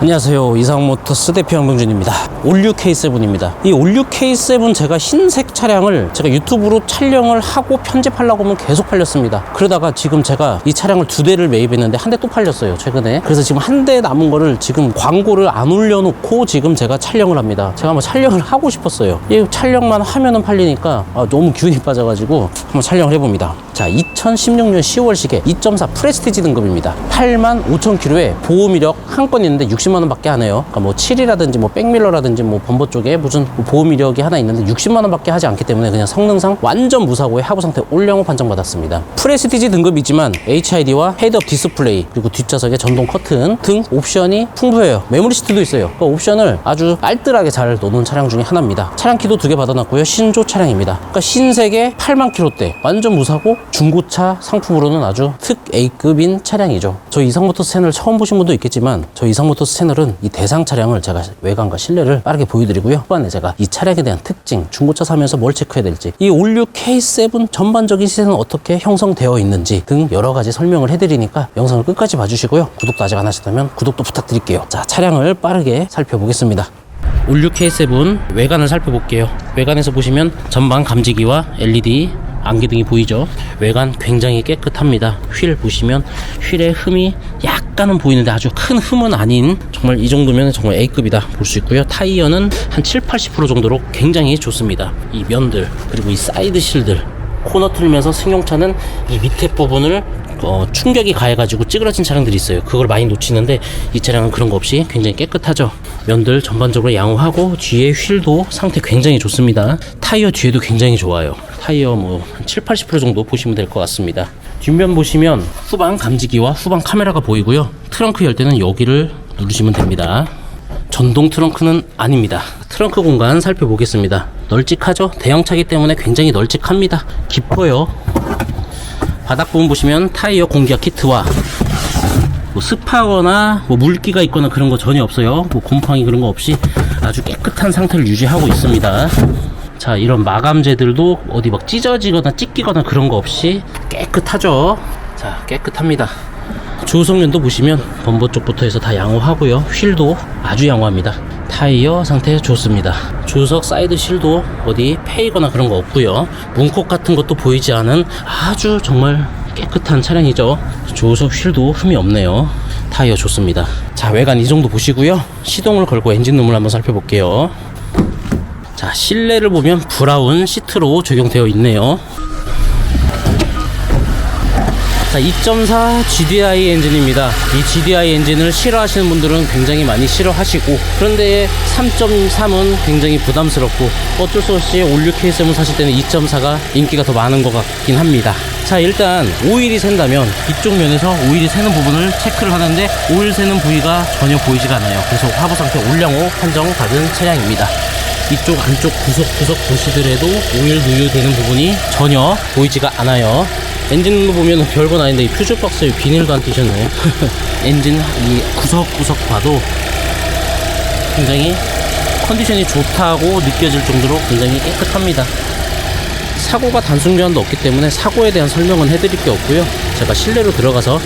안녕하세요. 이상모터스 대표 양병준입니다. 올류 K7입니다. 이 올류 K7 제가 흰색 차량을 제가 유튜브로 촬영을 하고 편집하려고 하면 계속 팔렸습니다. 그러다가 지금 제가 이 차량을 두 대를 매입했는데 한 대 또 팔렸어요 최근에. 그래서 지금 한 대 남은 거를 지금 광고를 안 올려놓고 지금 제가 촬영을 합니다. 제가 한번 촬영을 하고 싶었어요. 이 촬영만 하면은 팔리니까 아, 너무 기운이 빠져가지고 한번 촬영을 해봅니다. 자 2016년 10월식에 2.4 프레스티지 등급입니다. 8만 5천 킬로에 보험 이력 한건 있는데 60만 원밖에 안 해요. 그러니까 뭐 7이라든지 뭐 백밀러라든지 뭐 범버 쪽에 무슨 뭐 보험 이력이 하나 있는데 60만 원밖에 하지 않기 때문에 그냥 성능상 완전 무사고의 하부 상태 올영호 판정받았습니다. 프레스티지 등급이지만 HID와 헤드업 디스플레이 그리고 뒷좌석에 전동 커튼 등 옵션이 풍부해요. 메모리 시트도 있어요. 그 옵션을 아주 알뜰하게 잘 놓는 차량 중에 하나입니다. 차량 키도 두 개 받아놨고요. 신조 차량입니다. 그러니까 신세계 8만 킬로대. 완전 무사고 중고차 상품으로는 아주 특 A급인 차량이죠. 저희 이상모터스 채널 처음 보신 분도 있겠지만 저희 이상모터스 채널은 이 대상 차량을 제가 외관과 실내를 빠르게 보여드리고요. 후반에 제가 이 차량에 대한 특징 중고차 사면서 뭘 체크해야 될지 이 올류 K7 전반적인 시세는 어떻게 형성되어 있는지 등 여러 가지 설명을 해드리니까 영상을 끝까지 봐주시고요. 구독도 아직 안 하셨다면 구독도 부탁드릴게요. 자 차량을 빠르게 살펴보겠습니다. 올류 K7 외관을 살펴볼게요. 외관에서 보시면 전방 감지기와 LED 안개등이 보이죠? 외관 굉장히 깨끗합니다. 휠 보시면 휠에 흠이 약간은 보이는데 아주 큰 흠은 아닌 정말 이 정도면 정말 A급이다 볼 수 있고요. 타이어는 한 7, 80% 정도로 굉장히 좋습니다. 이 면들 그리고 이 사이드 실들 코너 틀면서 승용차는 이 밑에 부분을 어, 충격이 가해가지고 찌그러진 차량들이 있어요. 그걸 많이 놓치는데 이 차량은 그런 거 없이 굉장히 깨끗하죠. 면들 전반적으로 양호하고 뒤에 휠도 상태 굉장히 좋습니다. 타이어 뒤에도 굉장히 좋아요. 타이어 뭐 한 7, 80% 정도 보시면 될 것 같습니다. 뒷면 보시면 후방 감지기와 후방 카메라가 보이고요. 트렁크 열 때는 여기를 누르시면 됩니다. 전동 트렁크는 아닙니다. 트렁크 공간 살펴보겠습니다. 널찍하죠? 대형차기 때문에 굉장히 널찍합니다. 깊어요. 바닥 부분 보시면 타이어 공기압 키트와 뭐 습하거나 뭐 물기가 있거나 그런 거 전혀 없어요. 뭐 곰팡이 그런 거 없이 아주 깨끗한 상태를 유지하고 있습니다. 자, 이런 마감재들도 어디 막 찢어지거나 찢기거나 그런 거 없이 깨끗하죠. 자, 깨끗합니다. 조성면도 보시면 범버 쪽부터 해서 다 양호하고요. 휠도 아주 양호합니다. 타이어 상태 좋습니다. 조석 사이드 실도 어디 패이거나 그런 거 없고요. 문콕 같은 것도 보이지 않은 아주 정말 깨끗한 차량이죠. 조석 휠도 흠이 없네요. 타이어 좋습니다. 자, 외관 이 정도 보시고요. 시동을 걸고 엔진 룸을 한번 살펴볼게요. 자, 실내를 보면 브라운 시트로 적용되어 있네요. 자, 2.4 GDI 엔진입니다. 이 GDI 엔진을 싫어하시는 분들은 굉장히 많이 싫어하시고, 그런데 3.3은 굉장히 부담스럽고, 어쩔 수 없이 올류 K7 사실 때는 2.4가 인기가 더 많은 것 같긴 합니다. 자, 일단 오일이 샌다면 이쪽 면에서 오일이 새는 부분을 체크를 하는데, 오일 새는 부위가 전혀 보이지가 않아요. 그래서 하부 상태 올량호 판정 받은 차량입니다. 이쪽 안쪽 구석구석 보시더라도 오일 누유되는 부분이 전혀 보이지가 않아요. 엔진도 보면 별건 아닌데 이 퓨즈 박스에 비닐도 안 띄셨네요. 엔진 이 구석구석 봐도 굉장히 컨디션이 좋다고 느껴질 정도로 굉장히 깨끗합니다. 사고가 단순 교환도 없기 때문에 사고에 대한 설명은 해드릴 게 없고요. 제가 실내로 들어가서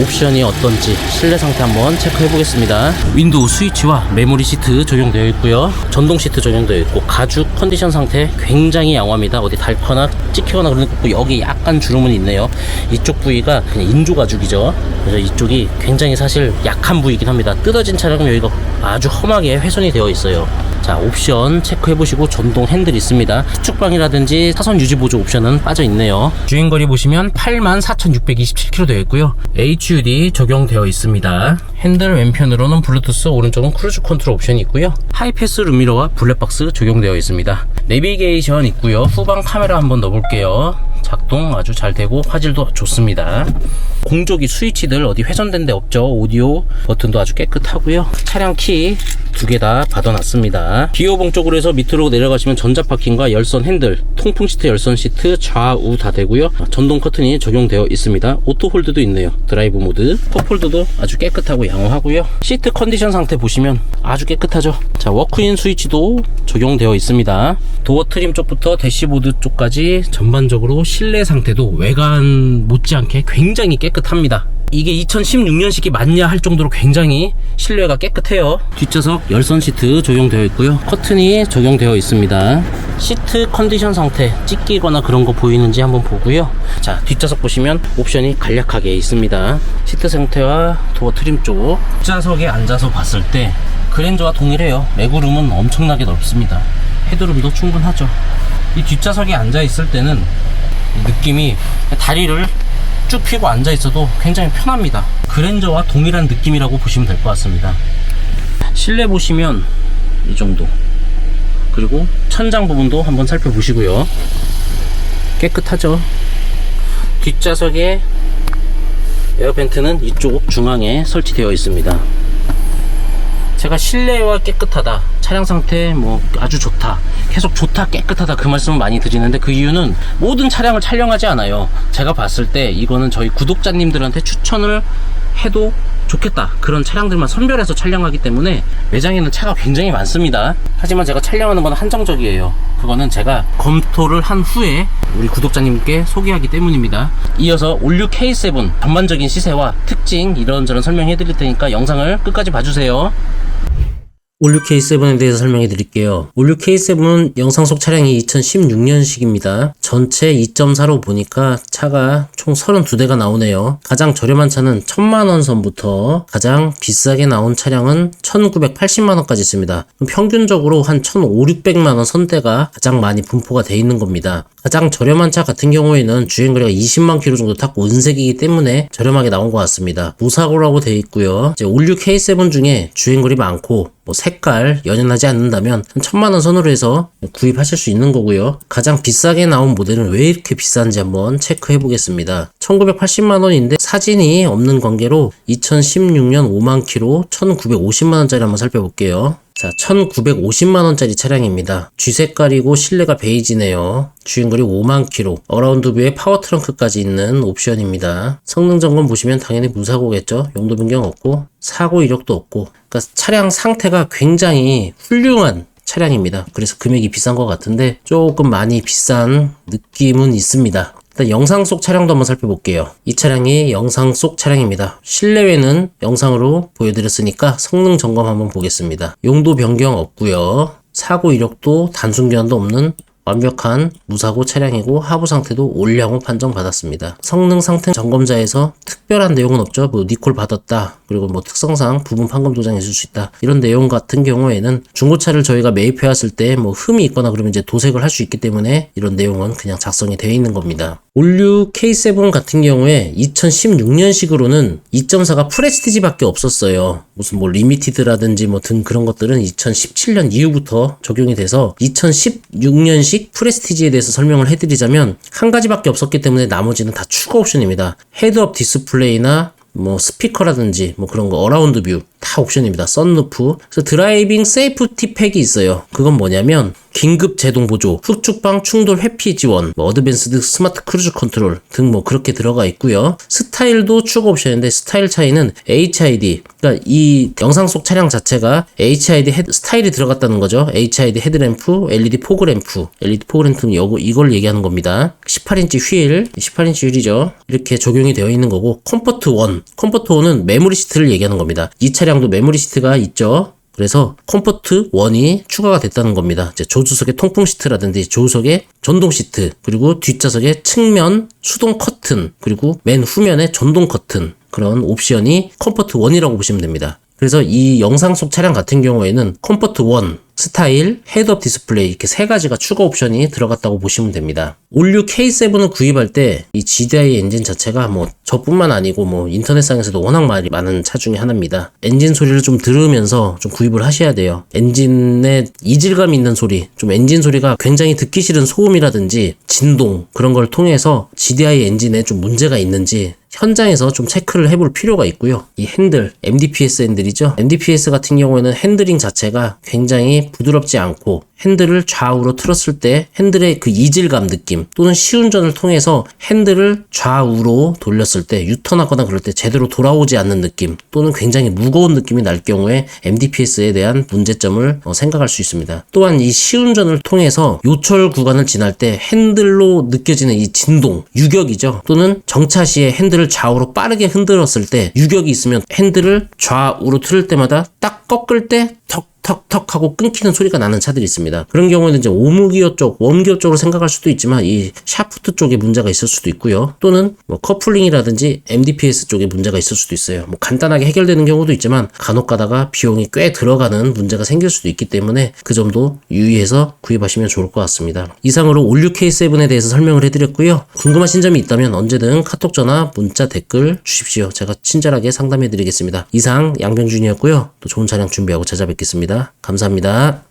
옵션이 어떤지 실내 상태 한번 체크해 보겠습니다. 윈도우 스위치와 메모리 시트 적용되어 있고요. 전동 시트 적용되어 있고 가죽 컨디션 상태 굉장히 양호합니다. 어디 닳거나 찍히거나 그런 거 없고 여기 약간 주름은 있네요. 이쪽 부위가 그냥 인조 가죽이죠. 그래서 이쪽이 굉장히 사실 약한 부위이긴 합니다. 뜯어진 차량은 여기가 아주 험하게 훼손이 되어 있어요. 자 옵션 체크해 보시고 전동 핸들 있습니다. 수축방이라든지 사선 유지 보조 옵션은 빠져 있네요. 주행거리 보시면 84,627km 되어 있고요. HUD 적용되어 있습니다. 핸들 왼편으로는 블루투스 오른쪽은 크루즈 컨트롤 옵션이 있고요. 하이패스 룸미러와 블랙박스 적용되어 있습니다. 내비게이션 있고요. 후방 카메라 한번 넣어볼게요 작동 아주 잘 되고 화질도 좋습니다. 공조기 스위치들 어디 훼손된 데 없죠. 오디오 버튼도 아주 깨끗하고요. 차량 키 두 개 다 받아놨습니다. 기어봉 쪽으로 해서 밑으로 내려가시면 전자파킹과 열선 핸들 통풍 시트 열선 시트 좌우 다 되고요. 전동 커튼이 적용되어 있습니다. 오토 홀드도 있네요. 드라이브 모드. 컵홀드도 아주 깨끗하고 양호하고요. 시트 컨디션 상태 보시면 아주 깨끗하죠. 자 워크인 스위치도 적용되어 있습니다. 도어 트림 쪽부터 대시보드 쪽까지 전반적으로 실내 상태도 외관 못지않게 굉장히 깨끗합니다 이게 2016년식이 맞냐 할 정도로 굉장히 실내가 깨끗해요. 뒷좌석 열선 시트 적용되어 있고요. 커튼이 적용되어 있습니다. 시트 컨디션 상태 찢기거나 그런 거 보이는지 한번 보고요. 자, 뒷좌석 보시면 옵션이 간략하게 있습니다. 시트 상태와 도어 트림 쪽. 뒷좌석에 앉아서 봤을 때 그랜저와 동일해요. 레그룸은 엄청나게 넓습니다. 헤드룸도 충분하죠. 이 뒷좌석에 앉아 있을 때는 이 느낌이 다리를 쭉 펴고 앉아 있어도 굉장히 편합니다. 그랜저와 동일한 느낌이라고 보시면 될 것 같습니다. 실내 보시면 이 정도. 그리고 천장 부분도 한번 살펴보시고요. 깨끗하죠. 뒷좌석에 에어벤트는 이쪽 중앙에 설치되어 있습니다. 제가 실내와 깨끗하다, 차량 상태 뭐 아주 좋다, 계속 좋다, 깨끗하다 그 말씀을 많이 드리는데 그 이유는 모든 차량을 촬영하지 않아요. 제가 봤을 때 이거는 저희 구독자님들한테 추천을 해도 좋겠다 그런 차량들만 선별해서 촬영하기 때문에 매장에는 차가 굉장히 많습니다. 하지만 제가 촬영하는 건 한정적이에요. 그거는 제가 검토를 한 후에 우리 구독자님께 소개하기 때문입니다. 이어서 올류 K7 전반적인 시세와 특징 이런저런 설명해 드릴 테니까 영상을 끝까지 봐주세요. 올류 K7에 대해서 설명해 드릴게요. 올류 K7은 영상 속 차량이 2016년식입니다. 전체 2.4로 보니까 차가 총 32대가 나오네요. 가장 저렴한 차는 1000만원 선부터 가장 비싸게 나온 차량은 1980만원까지 있습니다. 평균적으로 한 1500만원 선대가 가장 많이 분포가 돼 있는 겁니다. 가장 저렴한 차 같은 경우에는 주행거리가 20만 킬로 정도 탔고 은색이기 때문에 저렴하게 나온 것 같습니다. 무사고라고 되어 있고요. 이제 올류 K7 중에 주행거리 많고 뭐 색깔 연연하지 않는다면 한 천만 원 선으로 해서 구입하실 수 있는 거고요. 가장 비싸게 나온 모델은 왜 이렇게 비싼지 한번 체크해 보겠습니다. 1980만 원인데 사진이 없는 관계로 2016년 5만 킬로 1950만 원짜리 한번 살펴볼게요. 자, 1950만원짜리 차량입니다. 쥐 색깔이고 실내가 베이지네요. 주행거리 5만 킬로, 어라운드 뷰에 파워 트렁크까지 있는 옵션입니다. 성능 점검 보시면 당연히 무사고겠죠? 용도 변경 없고, 사고 이력도 없고, 그러니까 차량 상태가 굉장히 훌륭한 차량입니다. 그래서 금액이 비싼 것 같은데 조금 많이 비싼 느낌은 있습니다. 일단 영상 속 차량도 한번 살펴볼게요. 이 차량이 영상 속 차량입니다. 실내외는 영상으로 보여드렸으니까 성능 점검 한번 보겠습니다. 용도 변경 없고요. 사고 이력도 단순 교환도 없는 완벽한 무사고 차량이고 하부 상태도 올량호 판정받았습니다. 성능 상태 점검자에서 특별한 내용은 없죠. 뭐 니콜 받았다. 그리고 뭐 특성상 부분 판금 도장 있을 수 있다. 이런 내용 같은 경우에는 중고차를 저희가 매입해 왔을 때 뭐 흠이 있거나 그러면 이제 도색을 할 수 있기 때문에 이런 내용은 그냥 작성이 되어 있는 겁니다. 올류 K7 같은 경우에 2016년식으로는 2.4가 프레스티지밖에 없었어요. 무슨 뭐 리미티드라든지 뭐 등 그런 것들은 2017년 이후부터 적용이 돼서 2016년식 프레스티지에 대해서 설명을 해드리자면 한 가지밖에 없었기 때문에 나머지는 다 추가 옵션입니다. 헤드업 디스플레이나 뭐 스피커라든지 뭐 그런 거 어라운드 뷰 다 옵션입니다. 썬루프. 그래서 드라이빙 세이프티 팩이 있어요. 그건 뭐냐면 긴급 제동 보조, 흑축방 충돌 회피 지원, 뭐 어드밴스드 스마트 크루즈 컨트롤 등 뭐 그렇게 들어가 있고요. 스타일도 추가 옵션인데 스타일 차이는 HID. 그러니까 이 영상 속 차량 자체가 HID 헤드, 스타일이 들어갔다는 거죠. HID 헤드램프, LED 포그램프, LED 포그램프는 요 이걸 얘기하는 겁니다. 18인치 휠, 18인치 휠이죠. 이렇게 적용이 되어 있는 거고 컴포트 1, 컴포트 1은 메모리 시트를 얘기하는 겁니다. 이 차량 도 메모리 시트가 있죠. 그래서 컴포트 1이 추가가 됐다는 겁니다. 이제 조수석의 통풍 시트라든지 조수석의 전동 시트, 그리고 뒷좌석의 측면 수동 커튼, 그리고 맨 후면의 전동 커튼 그런 옵션이 컴포트 1이라고 보시면 됩니다. 그래서 이 영상 속 차량 같은 경우에는 컴포트 1, 스타일, 헤드업 디스플레이 이렇게 세 가지가 추가 옵션이 들어갔다고 보시면 됩니다. 올류 K7을 구입할 때 이 GDI 엔진 자체가 뭐 저뿐만 아니고 뭐 인터넷상에서도 워낙 말이 많은 차 중에 하나입니다. 엔진 소리를 좀 들으면서 좀 구입을 하셔야 돼요. 엔진의 이질감 있는 소리, 좀 엔진 소리가 굉장히 듣기 싫은 소음이라든지 진동 그런 걸 통해서 GDI 엔진에 좀 문제가 있는지 현장에서 좀 체크를 해볼 필요가 있고요. 이 핸들, MDPS 핸들이죠. MDPS 같은 경우에는 핸들링 자체가 굉장히 부드럽지 않고 핸들을 좌우로 틀었을 때 핸들의 그 이질감 느낌 또는 시운전을 통해서 핸들을 좌우로 돌렸을 때 유턴하거나 그럴 때 제대로 돌아오지 않는 느낌 또는 굉장히 무거운 느낌이 날 경우에 MDPS에 대한 문제점을 어, 생각할 수 있습니다. 또한 이 시운전을 통해서 요철 구간을 지날 때 핸들로 느껴지는 이 진동, 유격이죠. 또는 정차 시에 핸들을 좌우로 빠르게 흔들었을 때 유격이 있으면 핸들을 좌우로 틀을 때마다 딱 꺾을 때 턱, 턱, 턱 하고 끊기는 소리가 나는 차들이 있습니다. 그런 경우에는 이제 오무기어 쪽, 웜기어 쪽으로 생각할 수도 있지만 이 샤프트 쪽에 문제가 있을 수도 있고요. 또는 뭐 커플링이라든지 MDPS 쪽에 문제가 있을 수도 있어요. 뭐 간단하게 해결되는 경우도 있지만 간혹 가다가 비용이 꽤 들어가는 문제가 생길 수도 있기 때문에 그 점도 유의해서 구입하시면 좋을 것 같습니다. 이상으로 올류 K7에 대해서 설명을 해드렸고요. 궁금하신 점이 있다면 언제든 카톡 전화, 문자, 댓글 주십시오. 제가 친절하게 상담해 드리겠습니다. 이상 양병준이었고요. 또 좋은 차량 준비하고 찾아뵙겠 감사합니다.